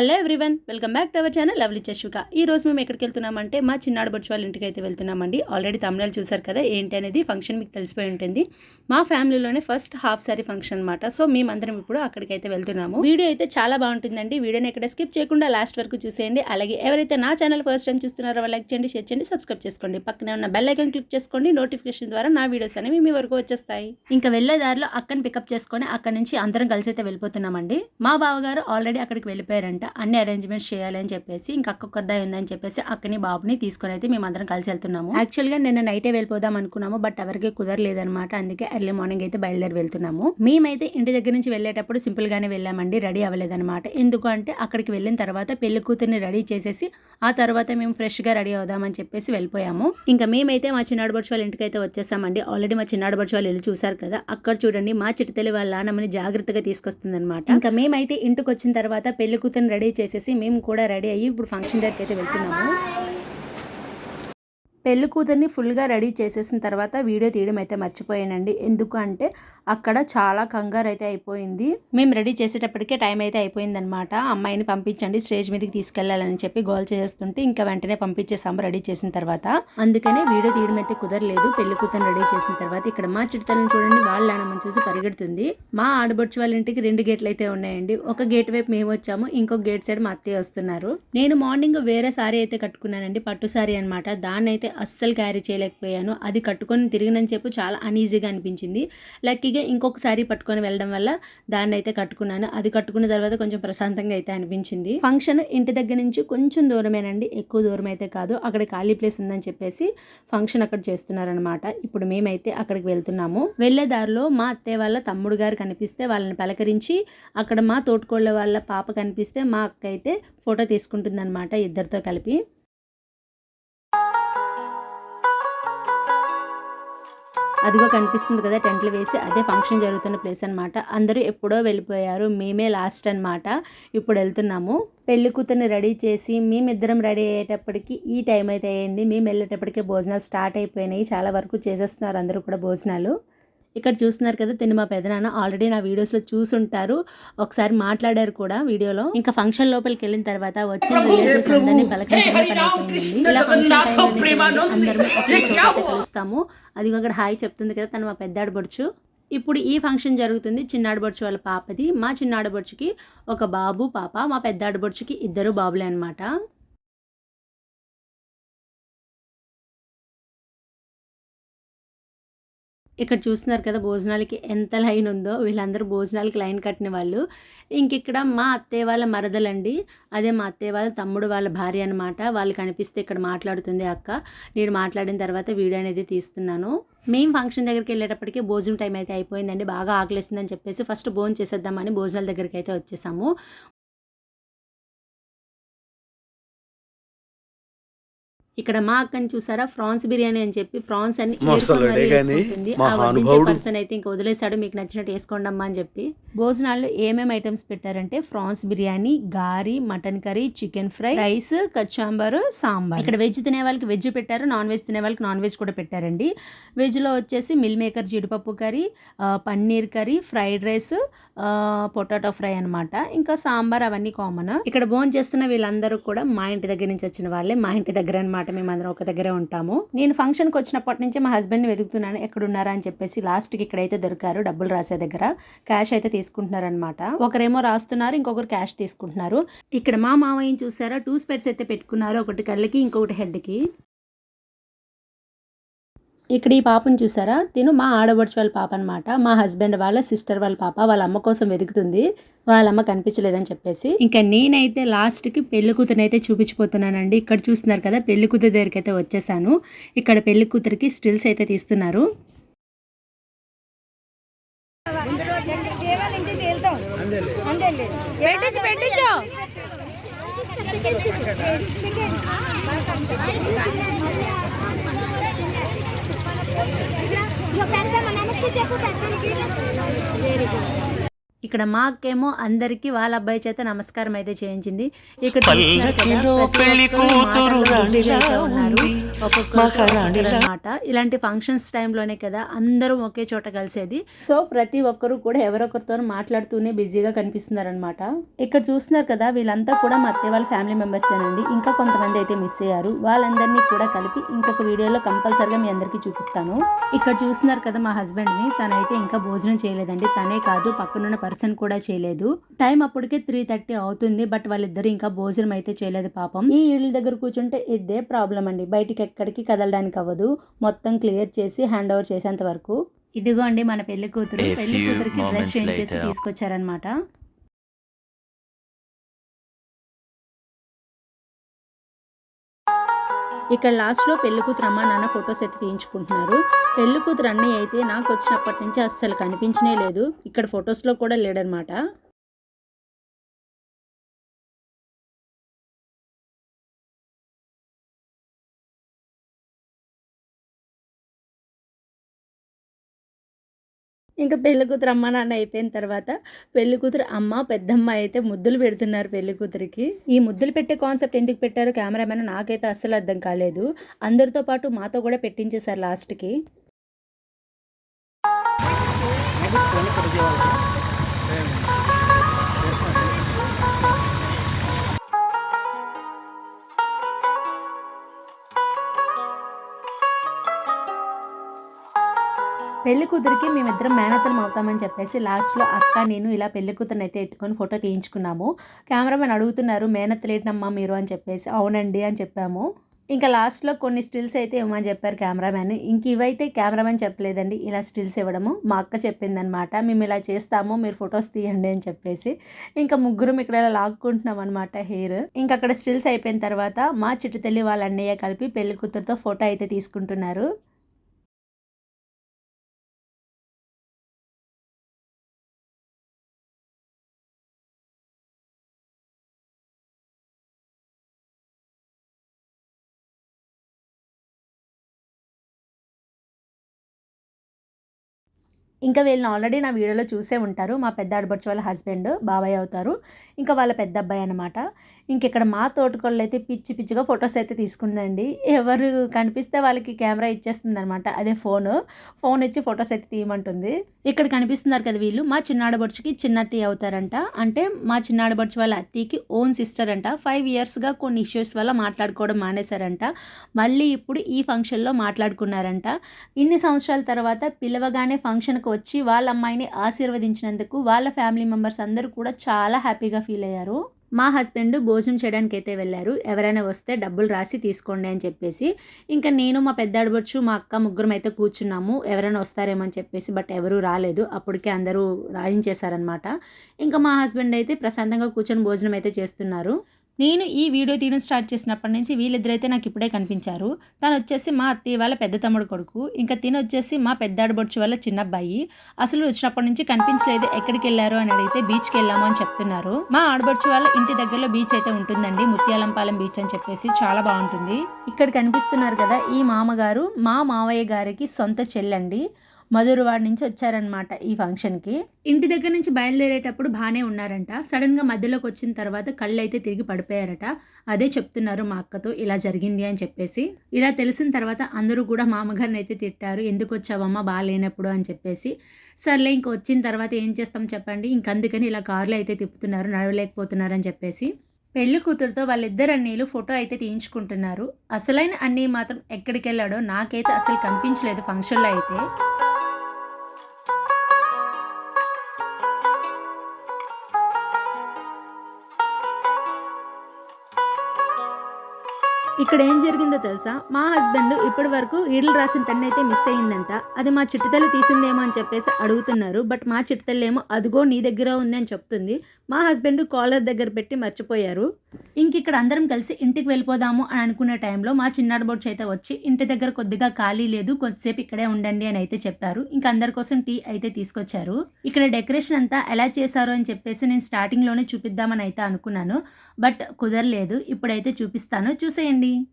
Hello everyone welcome back to our channel lovely Chashvika ఈ రోజు మేము ఎక్కడికి వెళ్తున్నామంటే మా చిన్నాడు బొచ్చు వాళ్ళ ఇంటికి అయితే వెళ్తున్నామండి. ఆల్రెడీ తమిళాలు చూసారు కదా ఏంటి అనేది ఫంక్షన్ మీకు తెలిసిపోయి ఉంటుంది. మా ఫ్యామిలీలోనే ఫస్ట్ హాఫ్ సారీ ఫంక్షన్ అనమాట సో మేమందరం ఇప్పుడు అక్కడికి అయితే వెళ్తున్నాము. వీడియో అయితే చాలా బాగుంటుందండి. వీడియోని ఎక్కడ స్కిప్ చేయకుండా లాస్ట్ వరకు చూసేయండి. అలాగే ఎవరైతే నా ఛానల్ ఫస్ట్ టైం చూస్తున్నారో లైక్ చేయండి షేర్ చేయండి సబ్స్క్రైబ్ చేసుకోండి. పక్కనే ఉన్న బెల్ ఐకాన్ క్లిక్ చేసుకోండి నోటిఫికేషన్ ద్వారా నా వీడియోస్ అనేవి మీ వరకు వచ్చేస్తాయి. ఇంకా వెళ్ళే దారిలో అక్కని పికప్ చేసుకొని అక్కడి నుంచి అందరం కలిసి అయితే వెళ్ళిపోతున్నామండి. మా బావగారు ఆల్రెడీ అక్కడికి వెళ్ళిపోయారంట. అన్ని అరేంజ్మెంట్స్ చేయాలి అని చెప్పేసి ఇంకా అక్క కొద్ద ఉందని చెప్పేసి అక్కని బాబుని తీసుకొని అయితే మేము అందరం కలిసి వెళ్తున్నాము. యాక్చువల్గా నిన్న నైటే వెళ్ళిపోదాం అనుకున్నాము బట్ ఎవరికి కుదరలేదనమాట అందుకే ఎర్లీ మార్నింగ్ అయితే బయలుదేరి వెళ్తున్నాము. మేమైతే ఇంటి దగ్గర నుంచి వెళ్ళేటప్పుడు సింపుల్ గానే వెళ్ళామండి రెడీ అవ్వలేదన్నమాట. ఎందుకు అంటే అక్కడికి వెళ్ళిన తర్వాత పెళ్ళి కూతుర్ని రెడీ చేసేసి ఆ తర్వాత మేము ఫ్రెష్గా రెడీ అవుదామని చెప్పేసి వెళ్ళిపోయాము. ఇంకా మేమైతే మా చిన్నాడు బొచ్చు వాళ్ళ ఇంటికి అయితే వచ్చేసామండి. ఆల్రెడీ మా చిన్నాడు బొచ్చు వాళ్ళు ఇల్లు చూసారు కదా అక్కడ చూడండి మా చిట్టతల్లి వాళ్ళ నాన్నమ్మని జాగ్రత్తగా తీసుకొస్తుంది అనమాట ఇంకా మేమైతే ఇంటికి వచ్చిన తర్వాత పెళ్ళి కూతుర్ని రెడీ చేసేసి మేము కూడా రెడీ అయ్యి ఇప్పుడు ఫంక్షన్ దగ్గరికి అయితే వెళ్తున్నాము. పెళ్ళి కూతుర్ని ఫుల్గా రెడీ చేసేసిన తర్వాత వీడియో తీయడం అయితే మర్చిపోయానండి. ఎందుకు అంటే అక్కడ చాలా కంగారు అయితే అయిపోయింది. మేము రెడీ చేసేటప్పటికే టైం అయితే అయిపోయిందనమాట అమ్మాయిని పంపించండి స్టేజ్ మీదకి తీసుకెళ్ళాలని చెప్పి గోల్ చేస్తుంటే ఇంకా వెంటనే పంపించేసాము రెడీ చేసిన తర్వాత. అందుకనే వీడియో తీయడం అయితే కుదరలేదు. పెళ్ళి కూతురు రెడీ చేసిన తర్వాత ఇక్కడ మా చిట్టతలను చూడండి వాళ్ళ నాన్నమ్మని చూసి పరిగెడుతుంది. మా ఆడబొచ్చు వాళ్ళ ఇంటికి రెండు గేట్లు అయితే ఉన్నాయండి. ఒక గేట్ వైపు మేము వచ్చాము ఇంకొక గేట్ సైడ్ మా అత్తయ్య వస్తున్నారు. నేను మార్నింగ్ వేరే సారీ అయితే కట్టుకున్నానండి పట్టు సారీ అనమాట దాన్ని అయితే అస్సలు క్యారీ చేయలేకపోయాను. అది కట్టుకొని తిరిగినని చెప్పు చాలా అన్ఈజీగా అనిపించింది. లక్కీగా ఇంకొకసారి పట్టుకొని వెళ్ళడం వల్ల దాన్ని అయితే కట్టుకున్నాను. అది కట్టుకున్న తర్వాత కొంచెం ప్రశాంతంగా అయితే అనిపించింది. ఫంక్షన్ ఇంటి దగ్గర నుంచి కొంచెం దూరమేనండి. ఎక్కువ దూరం అయితే కాదు. అక్కడ ఖాళీ ప్లేస్ ఉందని చెప్పేసి ఫంక్షన్ అక్కడ చేస్తున్నారనమాట ఇప్పుడు మేమైతే అక్కడికి వెళ్తున్నాము. వెళ్ళే దారిలో మా అత్తయ్య వాళ్ళ తమ్ముడు గారు కనిపిస్తే వాళ్ళని పలకరించి అక్కడ మా తోటకోళ్ళ వాళ్ళ పాప కనిపిస్తే మా అక్క అయితే ఫోటో తీసుకుంటుందన్నమాట ఇద్దరితో కలిపి. అదిగో కనిపిస్తుంది కదా టెంట్లు వేసి అదే ఫంక్షన్ జరుగుతున్న ప్లేస్ అనమాట అందరూ ఎప్పుడో వెళ్ళిపోయారు మేమే లాస్ట్ అనమాట ఇప్పుడు వెళ్తున్నాము. పెళ్ళి కూతుర్ని రెడీ చేసి మేమిద్దరం రెడీ అయ్యేటప్పటికి ఈ టైం అయితే అయింది. మేము వెళ్ళేటప్పటికే భోజనాలు స్టార్ట్ అయిపోయినాయి. చాలా వరకు చేసేస్తున్నారు అందరూ కూడా భోజనాలు. ఇక్కడ చూస్తున్నారు కదా తిని మా పెదనాన్న ఆల్రెడీ నా వీడియోస్లో చూసుంటారు. ఒకసారి మాట్లాడారు కూడా వీడియోలో. ఇంకా ఫంక్షన్ లోపలికి వెళ్ళిన తర్వాత వచ్చిన రిలేటివ్స్ అందరినీ పలకరించడమే పని అయిపోయింది. ఇలా ఫంక్షన్ టైంలో అందరం ఒకరికొకరు కలుస్తాము అది అక్కడ హాయ్ చెప్తుంది కదా తను మా పెద్దాడు బొడుచు ఇప్పుడు ఈ ఫంక్షన్ జరుగుతుంది చిన్నాడు బొడుచు వాళ్ళ పాపది. మా చిన్నాడు బొడుచుకి ఒక బాబు పాప మా పెద్దాడు బొడుచుకి ఇద్దరు బాబులే అనమాట ఇక్కడ చూస్తున్నారు కదా భోజనాలకి ఎంత లైన్ ఉందో వీళ్ళందరూ భోజనాలకి లైన్ కట్టిన వాళ్ళు. ఇంక ఇక్కడ మా అత్తయ్య వాళ్ళ మరదలండి. అదే మా అత్తయ్య వాళ్ళ తమ్ముడు వాళ్ళ భార్య అనమాట వాళ్ళు కనిపిస్తే ఇక్కడ మాట్లాడుతుంది అక్క. నేను మాట్లాడిన తర్వాత వీడియో అనేది తీస్తున్నాను. మేము ఫంక్షన్ దగ్గరికి వెళ్ళేటప్పటికి భోజనం టైం అయితే అయిపోయిందండి. బాగా ఆకలిస్తుందని చెప్పేసి ఫస్ట్ భోజనం చేసేద్దామని భోజనాల దగ్గరికి అయితే వచ్చేసాము. ఇక్కడ మా అక్కని చూసారా? ఫ్రాన్స్ బిర్యానీ అని చెప్పి ఫ్రాన్స్ అని మసాలా ఏరుకొని మరీ గాని వేసుకుంటుంది. ఆ మహానుభావుడు. వడ్డించే పర్సన్ అయితే ఇంకా వదిలేశాడు. మీకు నచ్చినట్టు వేసుకోండి అమ్మా అని చెప్పి. భోజనాల్లో ఏమేమి ఐటమ్స్ పెట్టారంటే ఫ్రాన్స్ బిర్యానీ గారి mutton curry chicken fry rice కచ్చాంబర్ sambar. ఇక్కడ వెజ్ తినే వాళ్ళకి వెజ్ పెట్టారు నాన్ వెజ్ తినే వాళ్ళకి నాన్ వెజ్ కూడా పెట్టారండి. వెజ్లో వచ్చేసి మిల్ మేకర్ జీడిపప్పు curry paneer curry fried rice potato fry అన్నమాట. ఇంకా సాంబార్ అవన్నీ కామన్ ఇక్కడ భోజనం చేస్తున్న వీళ్ళందరూ కూడా మా ఇంటి దగ్గర నుంచి వచ్చిన వాళ్ళే. మా ఇంటి దగ్గర అనమాట మేము అందరం ఒక దగ్గరే ఉంటాము. నేను ఫంక్షన్కి వచ్చినప్పటి నుంచి మా హస్బెండ్ని వెతుకుతున్నాను ఎక్కడున్నారా అని చెప్పేసి లాస్ట్కి ఇక్కడైతే దొరికారు డబ్బులు రాసే దగ్గర. క్యాష్ అయితే తీసుకుంటున్నారనమాట ఒకరేమో రాస్తున్నారు ఇంకొకరు క్యాష్ తీసుకుంటున్నారు. ఇక్కడ మా మామయ్యని చూసారా? టూ స్పెట్స్ అయితే పెట్టుకున్నారు ఒకటి కళ్ళకి ఇంకొకటి హెడ్కి. ఇక్కడ ఈ పాపను చూసారా? తిను మా ఆడబడుచు వాళ్ళ పాప అనమాట మా హస్బెండ్ వాళ్ళ సిస్టర్ వాళ్ళ పాప వాళ్ళ అమ్మ కోసం వెతుకుతుంది. వాళ్ళ అమ్మ కనిపించలేదని చెప్పేసి. ఇంకా నేనైతే లాస్ట్కి పెళ్ళి కూతురు అయితే చూపించిపోతున్నానండి. ఇక్కడ చూస్తున్నారు కదా పెళ్ళి కూతురు దగ్గరికి అయితే వచ్చేసాను. ఇక్కడ పెళ్ళి కూతురికి స్టిల్స్ అయితే తీస్తున్నారు. పెట్టించు. పెట్టించు. పెద్ద నమస్తే చెప్పు పెద్దలకి వెరీ గుడ్ ఇక్కడ మా అక్కేమో అందరికి వాళ్ళ అబ్బాయి చేత నమస్కారం అయితే చేయించింది. ఇక్కడ. అన్నమాట. ఇలాంటి ఫంక్షన్స్ టైంలోనే కదా అందరూ ఒకే చోట కలిసేది. సో ప్రతి ఒక్కరు కూడా ఎవరొకరితో మాట్లాడుతూనే బిజీగా కనిపిస్తున్నారనమాట ఇక్కడ చూస్తున్నారు కదా వీళ్ళంతా కూడా మా అత్తయ్య వాళ్ళ ఫ్యామిలీ మెంబర్స్ ఏనండి. ఇంకా కొంతమంది అయితే మిస్ అయ్యారు. వాళ్ళందరినీ కూడా కలిపి ఇంకొక వీడియోలో కంపల్సరిగా మీ అందరికీ చూపిస్తాను. ఇక్కడ చూస్తున్నారు కదా మా హస్బెండ్ని తనైతే ఇంకా భోజనం చేయలేదండి. తనే కాదు పక్కనున్న పర్సన్ కూడా చేయలేదు. టైం అప్పటికే త్రీ థర్టీ అవుతుంది బట్ వాళ్ళిద్దరు ఇంకా భోజనం అయితే చేయలేదు పాపం. ఈ ఇళ్ళ దగ్గర కూర్చుంటే ఇదే ప్రాబ్లం అండి. బయటికి ఎక్కడికి కదలడానికి అవ్వదు. మొత్తం క్లియర్ చేసి హ్యాండ్ ఓవర్ చేసేంత వరకు. ఇదిగో అండి మన పెళ్ళి కూతురు. పెళ్ళి కూతురికి డ్రెస్ చేంజ్ చేసి. తీసుకొచ్చారనమాట ఇక్కడ లాస్ట్లో పెళ్ళి కూతురు అమ్మ నాన్న ఫొటోస్ అయితే తీయించుకుంటున్నారు. పెళ్ళి కూతురు అన్నయ్య అయితే నాకు వచ్చినప్పటి నుంచి అస్సలు కనిపించనే లేదు. ఇక్కడ ఫొటోస్లో కూడా లేడనమాట. ఇంకా పెళ్ళి కూతురు అమ్మ నాన్న అయిపోయిన తర్వాత పెళ్ళి కూతురు అమ్మ పెద్దమ్మ అయితే ముద్దులు పెడుతున్నారు పెళ్ళి కూతురికి. ఈ ముద్దులు పెట్టే కాన్సెప్ట్ ఎందుకు పెట్టారు కెమెరామెన్ నాకైతే అస్సలు అర్థం కాలేదు. అందరితో పాటు మాతో కూడా పెట్టించేశారు లాస్ట్కి. పెళ్ళి కూతురికి మేమిద్దరం మేనత్తలం అవుతామని చెప్పేసి లాస్ట్లో అక్క నేను ఇలా పెళ్ళి కూతురుని అయితే ఎత్తుకొని ఫోటో తీయించుకున్నాము. కెమెరామెన్ అడుగుతున్నారు మేనత్తలేటమ్మా మీరు? అని చెప్పేసి. అవునండి అని చెప్పాము. ఇంకా లాస్ట్లో కొన్ని స్టిల్స్ అయితే ఇవ్వమని చెప్పారు కెమెరామెన్. ఇంక ఇవైతే కెమెరామెన్ చెప్పలేదండి. ఇలా స్టిల్స్ ఇవ్వడము. మా అక్క చెప్పిందనమాట మేము ఇలా చేస్తాము మీరు ఫొటోస్ తీయండి అని చెప్పేసి. ఇంకా ముగ్గురం ఇక్కడ ఇలా లాక్కుంటున్నాం అనమాట హెయిర్. ఇంకా అక్కడ స్టిల్స్ అయిపోయిన తర్వాత మా చిట్టుతల్లి వాళ్ళ అన్నయ్య కలిపి పెళ్ళి కూతురుతో ఫోటో అయితే తీసుకుంటున్నారు. ఇంకా వీళ్ళని ఆల్రెడీ నా వీడియోలో చూసే ఉంటారు. మా పెద్ద ఆడబడుచు వాళ్ళ హస్బెండ్ బాబాయ్ అవుతారు. ఇంకా వాళ్ళ పెద్ద అబ్బాయి అనమాట ఇంకెక్కడ మా తోటకోళ్ళు అయితే పిచ్చి పిచ్చిగా ఫొటోస్ అయితే తీసుకుందండి. ఎవరు కనిపిస్తే వాళ్ళకి కెమెరా ఇచ్చేస్తుంది అనమాట అదే ఫోన్. ఫోన్ ఇచ్చి ఫొటోస్ అయితే తీయమంటుంది. ఇక్కడ కనిపిస్తున్నారు కదా వీళ్ళు. మా చిన్నాడబడుచుకి చిన్న అత్తయ్య అవుతారంట. అంటే మా చిన్నాడబడుచు వాళ్ళ అత్తికి ఓన్ సిస్టర్ అంట. ఫైవ్ ఇయర్స్గా కొన్ని ఇష్యూస్ వల్ల మాట్లాడుకోవడం మానేశారంట. మళ్ళీ ఇప్పుడు ఈ ఫంక్షన్లో మాట్లాడుకున్నారంట. ఇన్ని సంవత్సరాల తర్వాత పిలవగానే ఫంక్షన్కి వచ్చి వాళ్ళ అమ్మాయిని ఆశీర్వదించినందుకు వాళ్ళ ఫ్యామిలీ మెంబర్స్ అందరూ కూడా చాలా హ్యాపీగా ఫీల్ అయ్యారు. మా హస్బెండ్ భోజనం చేయడానికి అయితే వెళ్ళారు. ఎవరైనా వస్తే డబ్బులు రాసి తీసుకోండి అని చెప్పేసి ఇంకా నేను మా పెద్ద అడవచ్చు మా అక్క ముగ్గురం అయితే కూర్చున్నాము. ఎవరైనా వస్తారేమో అని చెప్పేసి బట్ ఎవరూ రాలేదు. అప్పటికే అందరూ రాయించేశారనమాట ఇంకా మా హస్బెండ్ అయితే ప్రశాంతంగా కూర్చొని భోజనం అయితే చేస్తున్నారు. నేను ఈ వీడియో తీయడం స్టార్ట్ చేసినప్పటి నుంచి వీళ్ళిద్దరైతే నాకు ఇప్పుడే కనిపించారు. తను వచ్చేసి మా అత్తయ్య వాళ్ళ పెద్ద తమ్ముడు కొడుకు ఇంకా తిన వచ్చేసి మా పెద్ద ఆడబొడుచు వాళ్ళ చిన్న అబ్బాయి అసలు వచ్చినప్పటి నుంచి కనిపించలేదు ఎక్కడికి వెళ్ళారు అని అడిగితే బీచ్కి వెళ్ళాము అని చెప్తున్నారు. మా ఆడబొడుచు వాళ్ళ ఇంటి దగ్గరలో బీచ్ అయితే ఉంటుందండి ముత్యాలంపాలెం బీచ్ అని చెప్పేసి చాలా బాగుంటుంది. ఇక్కడ కనిపిస్తున్నారు కదా ఈ మామగారు మా మావయ్య గారికి సొంత చెల్లండి. మధురవాడ నుంచి వచ్చారనమాట ఈ ఫంక్షన్కి ఇంటి దగ్గర నుంచి బయలుదేరేటప్పుడు బాగానే ఉన్నారంట. సడన్గా మధ్యలోకి వచ్చిన తర్వాత కళ్ళు అయితే తిరిగి పడిపోయారట. అదే చెప్తున్నారు మా అక్కతో ఇలా జరిగింది అని చెప్పేసి. ఇలా తెలిసిన తర్వాత అందరూ కూడా మా అయితే తిట్టారు. ఎందుకు వచ్చావమ్మా? బాగాలేనప్పుడు అని చెప్పేసి. సర్లే ఇంక వచ్చిన తర్వాత ఏం చేస్తాం చెప్పండి. ఇంక అందుకని ఇలా కార్లు అయితే తిప్పుతున్నారు నడవలేకపోతున్నారు అని చెప్పేసి. పెళ్ళి కూతురుతో వాళ్ళిద్దరు అన్నీలు ఫోటో అయితే తీయించుకుంటున్నారు. అసలైన అన్నీ మాత్రం ఎక్కడికి వెళ్ళాడో నాకైతే అసలు కనిపించలేదు ఫంక్షన్లో అయితే. ఇక్కడ ఏం జరిగిందో తెలుసా? మా హస్బెండ్ ఇప్పటి వరకు ఈడలు రాసిన పెన్ అయితే మిస్ అయ్యిందంట. అది మా చిట్టుతల్లి తీసిందేమో అని చెప్పేసి అడుగుతున్నారు. బట్ మా చిట్టుతల్లి ఏమో అదిగో నీ దగ్గర ఉంది అని చెప్తుంది. మా హస్బెండ్ కాలర్ దగ్గర పెట్టి మర్చిపోయారు. ఇంక ఇక్కడ అందరం కలిసి ఇంటికి వెళ్ళిపోదాము అని అనుకునే టైంలో మా చిన్నాడు బొడ్చు అయితే వచ్చి ఇంటి దగ్గర కొద్దిగా ఖాళీ లేదు కొద్దిసేపు ఇక్కడే ఉండండి అని అయితే చెప్పారు. ఇంకా అందరి కోసం టీ అయితే తీసుకొచ్చారు. ఇక్కడ డెకరేషన్ అంతా ఎలా చేశారు అని చెప్పేసి నేను స్టార్టింగ్లోనే చూపిద్దామని అయితే అనుకున్నాను. బట్ కుదరలేదు. ఇప్పుడైతే చూపిస్తాను. చూసేయండి. చేసుకోండి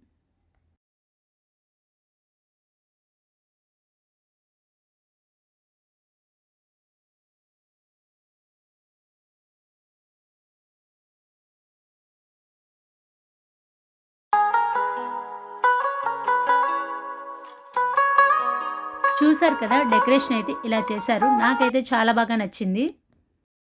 చూసారు కదా డెకరేషన్ అయితే ఇలా చేశారు. నాకైతే చాలా బాగా నచ్చింది.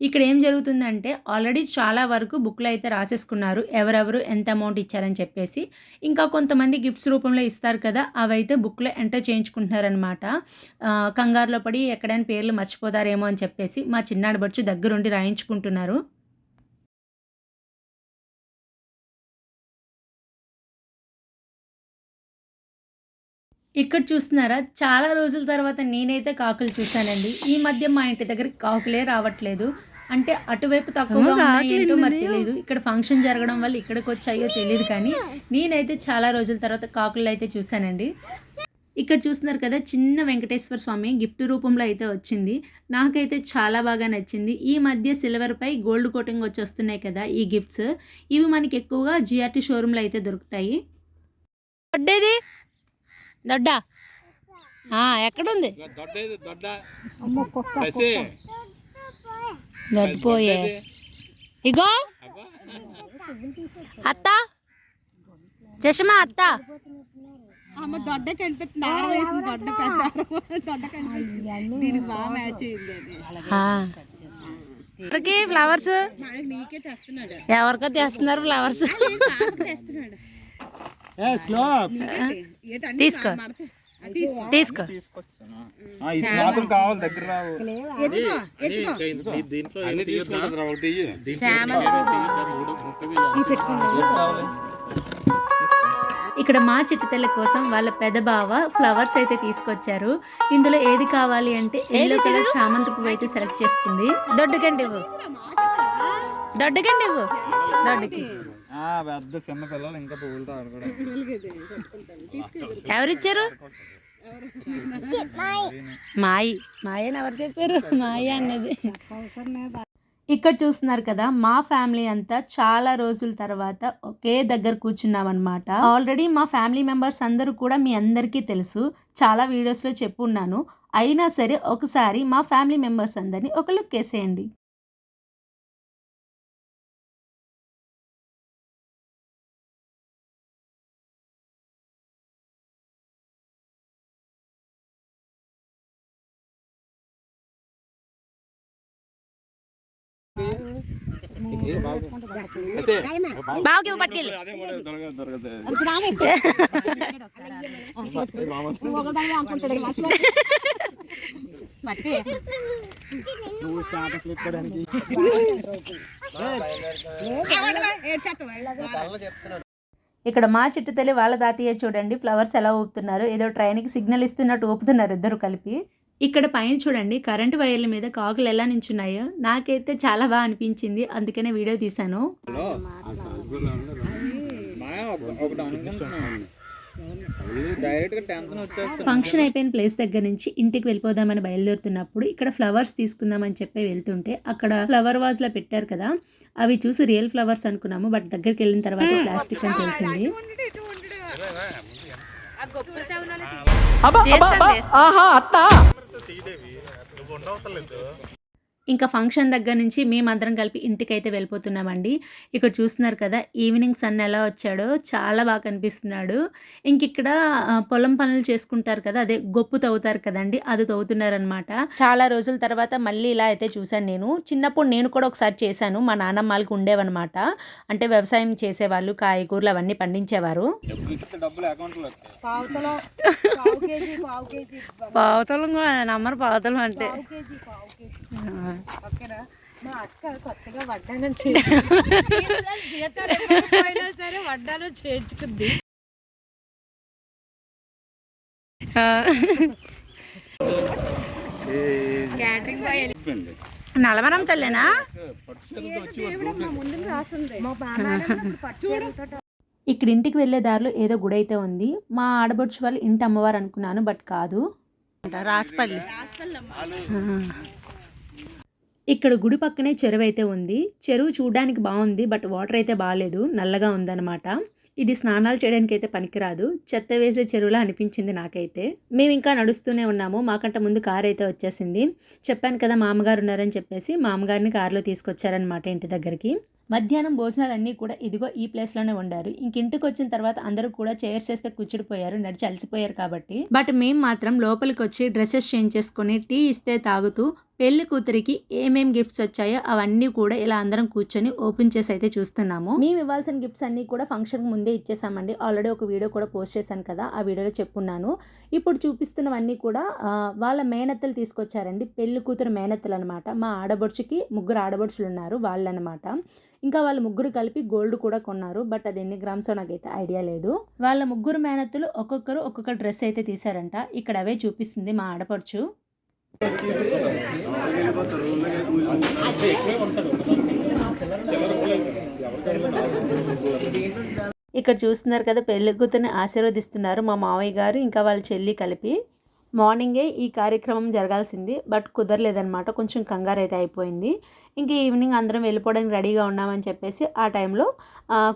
ఇక్కడ ఏం జరుగుతుందంటే ఆల్రెడీ చాలా వరకు బుక్లు అయితే రాసేసుకున్నారు. ఎవరెవరు ఎంత అమౌంట్ ఇచ్చారని చెప్పేసి. ఇంకా కొంతమంది గిఫ్ట్స్ రూపంలో ఇస్తారు కదా అవైతే బుక్లో ఎంటర్ చేయించుకుంటున్నారనమాట కంగారులో పడి ఎక్కడైనా పేర్లు మర్చిపోతారేమో అని చెప్పేసి మా చిన్నాడు బచ్చు దగ్గరుండి రాయించుకుంటున్నారు. ఇక్కడ చూస్తున్నారా? చాలా రోజుల తర్వాత నేనైతే కాకులు చూశానండి. ఈ మధ్య మా ఇంటి దగ్గర కాకులే రావట్లేదు. అంటే అటువైపు తక్కువగా ఉన్నాయి ఏంటో మరి తెలియదు ఇక్కడ ఫంక్షన్ జరగడం వల్ల ఇక్కడికి వచ్చాయో తెలియదు కానీ నేనైతే చాలా రోజుల తర్వాత కాకులు అయితే చూశానండి. ఇక్కడ చూస్తున్నారు కదా చిన్న వెంకటేశ్వర స్వామి గిఫ్ట్ రూపంలో అయితే వచ్చింది. నాకైతే చాలా బాగా నచ్చింది. ఈ మధ్య సిల్వర్పై గోల్డ్ కోటింగ్ వచ్చి వస్తున్నాయి కదా ఈ గిఫ్ట్స్. ఇవి మనకి ఎక్కువగా జిఆర్టీ షోరూంలో అయితే దొరుకుతాయి. దొడ్డ. ఎక్కడుంది. దొడ్డిపోయే ఇగో. అబ్బా. అత్త. చష్మా అత్త. అమ్మ దొడ్డ కనిపిస్తుంది. ఆడ వేసింది దొడ్డ పెద్ద దొడ్డ కనిపిస్తుంది. దీనికి బాగా మ్యాచ్ అయింది అది. ఎవరికి ఫ్లవర్స్? మనకి నీకే తెస్తున్నాడు. ఎవరికో తెస్తున్నారు ఫ్లవర్స్. తెస్తున్నాడు. తీసుకో. ఇక్కడ మా చిట్టుతల్లి కోసం వాళ్ళ పెద్ద బావ ఫ్లవర్స్ అయితే తీసుకొచ్చారు. ఇందులో ఏది కావాలి అంటే ఎల్లో కలర్ చామంతి పువ్వు అయితే సెలెక్ట్ చేసుకుంది. దొడ్డుకండి ఇవ్వు. దొడ్డుకండి ఇవ్వు. దొడ్డుకి. పెద్ద చిన్న పిల్లలు ఇంకా పువ్వులతో ఆడుకోవడం. ఎవరిచ్చారు? మాయి. మాయ ఎవరు చెప్పారు? మాయ అన్నది. ఇక్కడ చూస్తున్నారు కదా మా ఫ్యామిలీ అంతా చాలా రోజుల తర్వాత ఒకే దగ్గర కూర్చున్నాం అనమాట ఆల్రెడీ మా ఫ్యామిలీ మెంబర్స్ అందరూ కూడా మీ అందరికీ తెలుసు. చాలా వీడియోస్లో చెప్పున్నాను. అయినా సరే ఒకసారి మా ఫ్యామిలీ మెంబర్స్ అందరినీ ఒక లుక్ వేసేయండి. పెట్టుకోవడానికి పట్టుకెళ్ళి. ఇక్కడ మా చిట్టు తల్లి వాళ్ళ దాతయ్య చూడండి ఫ్లవర్స్ ఎలా ఊపుతున్నారు ఏదో ట్రైన్కి సిగ్నల్ ఇస్తున్నట్టు ఊపుతున్నారు ఇద్దరు కలిపి. ఇక్కడ పైన చూడండి కరెంటు వైర్ల మీద కాకులు ఎలా నించున్నాయో నాకైతే చాలా బాగా అనిపించింది. అందుకనే వీడియో తీశాను. ఫంక్షన్ అయిపోయిన ప్లేస్ దగ్గర నుంచి ఇంటికి వెళ్ళిపోదామని బయలుదేరుతున్నప్పుడు ఇక్కడ ఫ్లవర్స్ తీసుకుందామని చెప్పి వెళ్తుంటే అక్కడ ఫ్లవర్ వాజ్లో పెట్టారు కదా అవి చూసి రియల్ ఫ్లవర్స్ అనుకున్నాము. బట్ దగ్గరికి వెళ్ళిన తర్వాత ప్లాస్టిక్ అని తెలిసింది. చేస్తాం, చేస్తాం. ఇంకా ఫంక్షన్ దగ్గర నుంచి మేమందరం కలిపి ఇంటికి అయితే వెళ్ళిపోతున్నామండి. ఇక్కడ చూస్తున్నారు కదా ఈవినింగ్ సన్ ఎలా వచ్చాడో చాలా బాగా కనిపిస్తున్నాడు. ఇంక ఇక్కడ పొలం పనులు చేసుకుంటారు కదా అదే గొప్పు తవ్వుతారు కదండి అది తవ్వుతున్నారనమాట చాలా రోజుల తర్వాత మళ్ళీ ఇలా అయితే చూశాను నేను. చిన్నప్పుడు నేను కూడా ఒకసారి చేశాను మా నాన్నమ్మ వాళ్ళకి ఉండేవన్నమాట. అంటే వ్యవసాయం చేసేవాళ్ళు కాయగూరలు అవన్నీ పండించేవారు. పావుతలో పావు కేజీ పావు కేజీ. పావతలం నమ్మరు పావతలం అంటే. పావు కేజీ పావు కేజీ. ఓకేనా మా అక్క కొత్తగా వడ్డానం జీతాలు ఇవ్వకపోయినా సరే వడ్డానం చేర్చుకుంది క్యాటరింగ్ బాయ్ అయిపోయింది. నలమరం తల్లేనా? ఇక్కడ ఇంటికి వెళ్ళే దారిలో ఏదో గుడి అయితే ఉంది. మా ఆడబడుచు వాళ్ళు ఇంటి అమ్మవారు అనుకున్నాను బట్ కాదు. రాసిపల్లి. ఇక్కడ గుడి పక్కనే చెరువు అయితే ఉంది. చెరువు చూడడానికి బాగుంది బట్ వాటర్ అయితే బాగాలేదు. నల్లగా ఉందన్నమాట. ఇది స్నానాలు చేయడానికి అయితే పనికిరాదు. చెత్త వేసే చెరువులా అనిపించింది నాకైతే. మేము ఇంకా నడుస్తూనే ఉన్నాము. మాకంట ముందు కార్ అయితే వచ్చేసింది. చెప్పాను కదా మామగారు ఉన్నారని చెప్పేసి మామగారిని కారులో తీసుకొచ్చారనమాట ఇంటి దగ్గరికి. మధ్యాహ్నం భోజనాలన్నీ కూడా ఇదిగో ఈ ప్లేస్లోనే ఉండారు ఇంక ఇంటికి వచ్చిన తర్వాత అందరూ కూడా చైర్స్ వేస్తే కూర్చుడిపోయారు. నడిచి అలసిపోయారు కాబట్టి. బట్ మేము మాత్రం లోపలికి వచ్చి డ్రెస్సెస్ చేంజ్ చేసుకొని టీ ఇస్తే తాగుతూ పెళ్ళి కూతురికి ఏమేం గిఫ్ట్స్ వచ్చాయో అవన్నీ కూడా ఇలా అందరం కూర్చొని ఓపెన్ చేసి అయితే చూస్తున్నాము. మేము ఇవ్వాల్సిన గిఫ్ట్స్ అన్నీ కూడా ఫంక్షన్ ముందే ఇచ్చేసామండి. ఆల్రెడీ ఒక వీడియో కూడా పోస్ట్ చేశాను కదా ఆ వీడియోలో చెప్పున్నాను. ఇప్పుడు చూపిస్తున్నవన్నీ కూడా వాళ్ళ మేనత్తలు తీసుకొచ్చారండి. పెళ్ళి కూతురు మేనత్తలు అనమాట మా ఆడబడుచుకి ముగ్గురు ఆడబడుచులు ఉన్నారు వాళ్ళనమాట ఇంకా వాళ్ళ ముగ్గురు కలిపి గోల్డ్ కూడా కొన్నారు బట్ అది ఎన్ని గ్రామ్సో నాకైతే ఐడియా లేదు. వాళ్ళ ముగ్గురు మేనత్తులు ఒక్కొక్కరు ఒక్కొక్క డ్రెస్ అయితే తీశారంట. ఇక్కడ అవే చూపిస్తుంది మా ఆడపడుచు. ఇక్కడ చూస్తున్నారు కదా పెళ్ళి కూతుర్ని ఆశీర్వదిస్తున్నారు మా మావయ్య గారు ఇంకా వాళ్ళ చెల్లి కలిపి. మార్నింగే ఈ కార్యక్రమం జరగాల్సింది బట్ కుదరలేదనమాట కొంచెం కంగారు అయితే అయిపోయింది. ఇంకా ఈవినింగ్ అందరం వెళ్ళిపోవడానికి రెడీగా ఉన్నామని చెప్పేసి ఆ టైంలో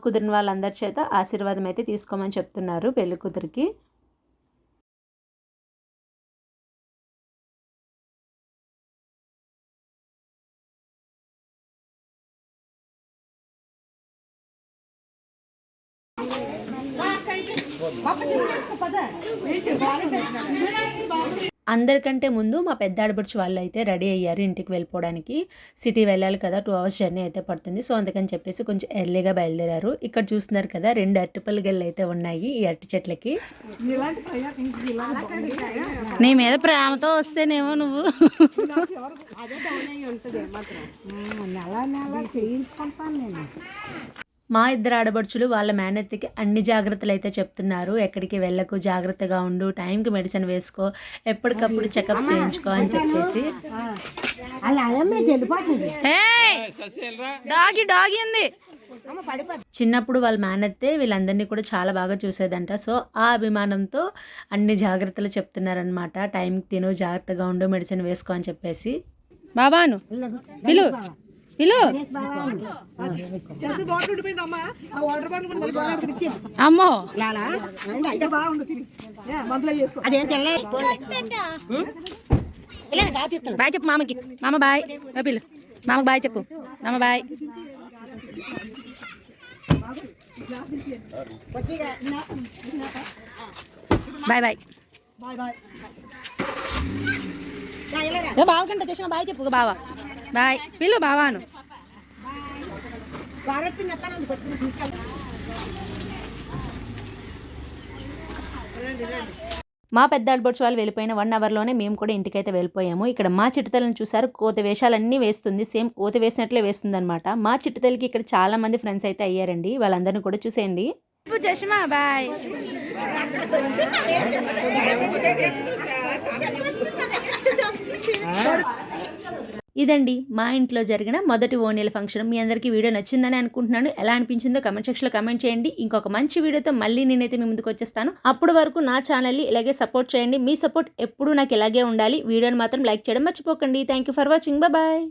కుదిరిన వాళ్ళందరి చేత ఆశీర్వాదం అయితే తీసుకోమని చెప్తున్నారు పెళ్ళి కూతురికి. అందరికంటే ముందు మా పెద్ద ఆడపడుచు వాళ్ళు అయితే రెడీ అయ్యారు ఇంటికి వెళ్ళిపోవడానికి. సిటీ వెళ్ళాలి కదా టూ అవర్స్ జర్నీ అయితే పడుతుంది. సో అందుకని చెప్పేసి కొంచెం ఎర్లీగా బయలుదేరారు. ఇక్కడ చూస్తున్నారు కదా రెండు అరటిపల్లి గెళ్ళు అయితే ఉన్నాయి ఈ అరటి చెట్లకి. నీ మీద ప్రేమతో వస్తేనేమో నువ్వు. మా ఇద్దరు ఆడబడుచులు వాళ్ళ మేనత్తికి అన్ని జాగ్రత్తలు అయితే చెప్తున్నారు. ఎక్కడికి వెళ్ళకు జాగ్రత్తగా ఉండు టైంకి మెడిసిన్ వేసుకో ఎప్పటికప్పుడు చెకప్ చేయించుకో అని చెప్పేసి. ఏయ్! డాగి డాగి ఉంది చిన్నప్పుడు వాళ్ళ మేనత్తే వీళ్ళందరినీ కూడా చాలా బాగా చూసేదంట. సో ఆ అభిమానంతో అన్ని జాగ్రత్తలు చెప్తున్నారనమాట టైంకి తిను జాగ్రత్తగా ఉండు మెడిసిన్ వేసుకో అని చెప్పేసి. బాబాను పిలు. పిలు అమ్మో. బాయ్ చెప్పు మామకి. మామ బాయ్. ఓ పిల్లు మామకి బాయ్ చెప్పు. మామ బాయ్. Bye bye. ఏ బావ కంట చేసిన బాయ్ చెప్పు బావ. బాయ్ పిల్లు బావాను మా పెద్ద ఆడబడుచు వాళ్ళు వెళ్ళిపోయిన వన్ అవర్లోనే మేము కూడా ఇంటికైతే వెళ్ళిపోయాము ఇక్కడ మా చిట్టుతలను చూసారు కోత వేషాలన్నీ వేస్తుంది సేమ్ కోత వేసినట్లే వేస్తుంది అనమాట మా చిట్టుతలకి ఇక్కడ చాలా మంది ఫ్రెండ్స్ అయితే అయ్యారండి వాళ్ళందరినీ కూడా చూసేయండి బాయ్ ఇదండి మా ఇంట్లో జరిగిన మొదటి ఓనీల ఫంక్షన్. మీ అందరికీ వీడియో నచ్చిందని అనుకుంటున్నాను. ఎలా అనిపించిందో కమెంట్ సెక్షన్లో కమెంట్ చేయండి. ఇంకొక మంచి వీడియోతో మళ్ళీ నేనైతే మీ ముందుకు వచ్చేస్తాను. అప్పటి వరకు నా ఛానల్ని ఇలాగే సపోర్ట్ చేయండి. మీ సపోర్ట్ ఎప్పుడూ నాకు ఇలాగే ఉండాలి. వీడియోని మాత్రం లైక్ చేయడం మర్చిపోకండి. Thank you for watching. Bye.